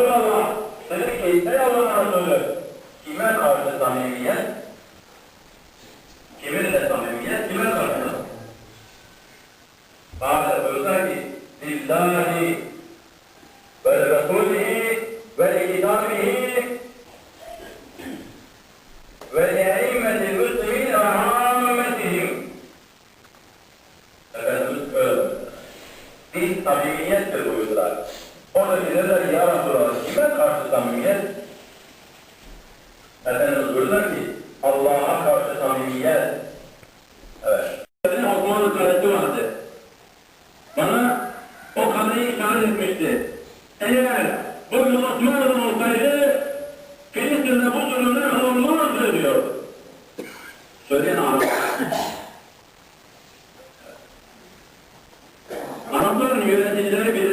Resulallah dedi ki ey Allah'ın Resulü kime karşı samimiyet? Kiminle samimiyet? Kime karşı? Bazı buyurdular ki lillahi ve Resulihi ve kitabihi ve e'immeti müslimin ve ammetihim. Efendimiz öyle. Din samimiyettir buyurdular. Orada dediler ya Resulallah kime karşı samimiyet? Efendimiz buyurdular ki Allah'a karşı samimiyet. Evet. Benim Osmanlı kardeşi vardı. Bana o kadıyı işaret etmişti. Eğer bugün Osmanlı olsaydı Filistin'de bu durumdan olmazdı diyor. Söyleyin Arap. Arapların yöneticileri bizi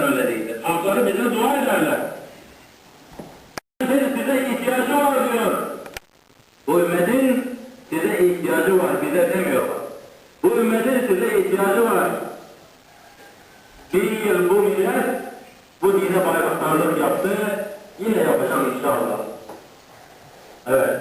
Gerçekten öyle değildir. Hakları bize dua ederler. Ümmetin size ihtiyacı var diyor. Bu ümmetin size ihtiyacı var, bize demiyor. Bu ümmetin size ihtiyacı var. Bir yıl bu millet bu dine bayraktarlık yaptı, yine yapacağım inşallah. Evet.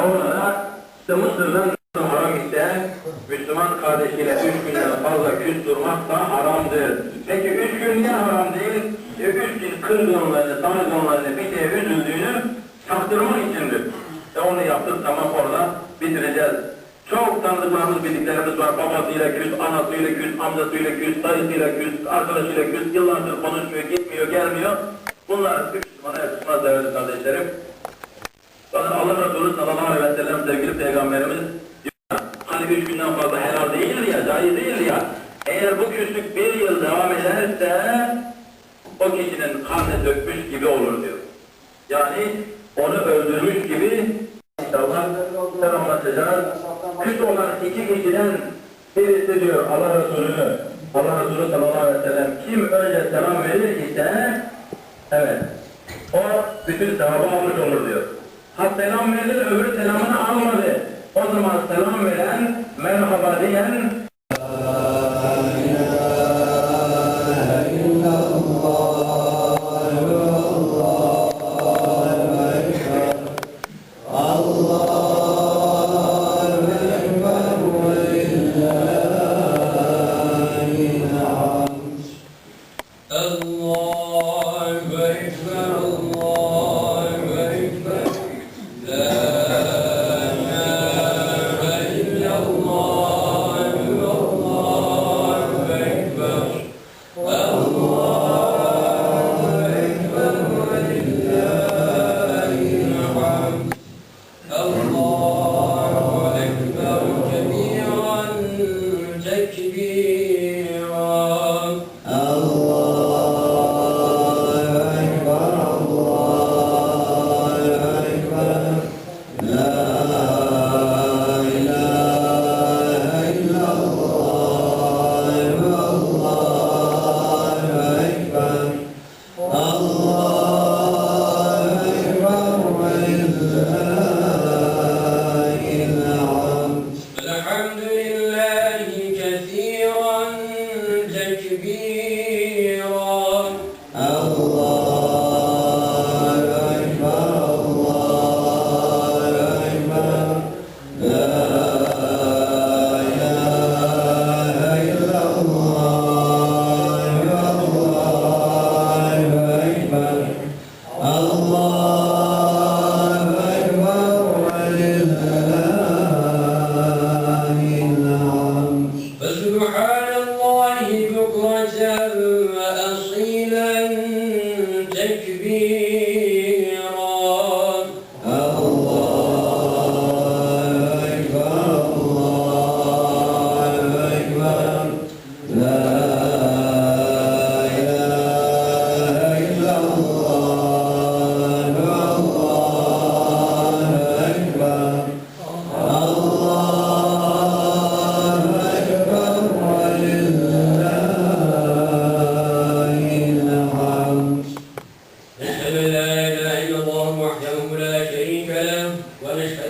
Yavrulara işte Mısır'dan haram isteyen Müslüman kardeşiyle üç günden fazla küs durmak da haramdır. Peki üç gün niye haram değil? E, üç gün kırgınlığını, dargınlığını, bir şeye üzüldüğünü çaktırmak içindir. E onu yaptık tamam orada bitireceğiz. Çok tanıdıklarımız, bildiklerimiz var. Babasıyla küs, anasıyla küs, amcasıyla küs, dayısıyla küs, arkadaşıyla küs, yıllardır konuşmuyor, gitmiyor, gelmiyor. Bunlar Müslümana yakışmaz değerli kardeşlerim. Bakın Allah Resulü sallallahu aleyhi ve sellem sevgili peygamberimiz hani üç günden fazla helal değil ya, caiz değil ya. Eğer bu küslük bir yıl devam ederse o kişinin kanı dökmüş gibi olur diyor. Yani onu öldürmüş gibi inşallah selamlatacağız. Küs olan iki kişiden birisi diyor Allah Resulü, Allah Resulü sallallahu aleyhi ve sellem kim önce selam verir ise evet o bütün sevabı almış olur diyor. Ha selam verilir öbürü selamını almadı. O zaman selam veren, merhaba diyen be then me.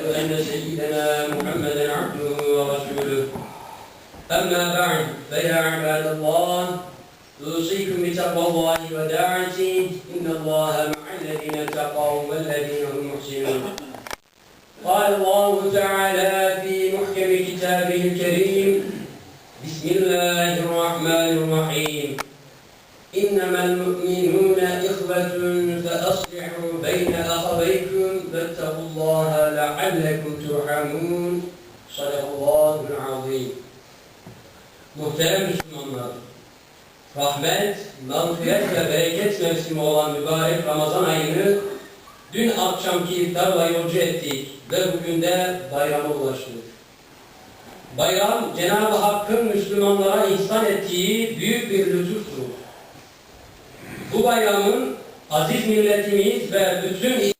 ونشهد أن سيدنا محمدا عبده ورسوله. أما بعد فيا عباد الله أوصيكم بتقوى الله وداعته إن الله مع الذين اتقوا والذين هم محسنون. قال الله تعالى في محكم كتابه الكريم بسم الله الرحمن الرحيم. إنما المؤمنون إخوة فأصلحوا بين أخويكم واتقوا الله لعلكم ترحمون صدق الله العظيم Muhterem Müslümanlar, rahmet, mağfiret ve bereket mevsimi olan mübarek Ramazan ayını dün akşamki iftarla yolcu ettik ve bugün de bayrama ulaştık. Bayram, Cenab-ı Hakk'ın Müslümanlara ihsan ettiği büyük bir lütuftur. Bu bayramın aziz milletimiz ve bütün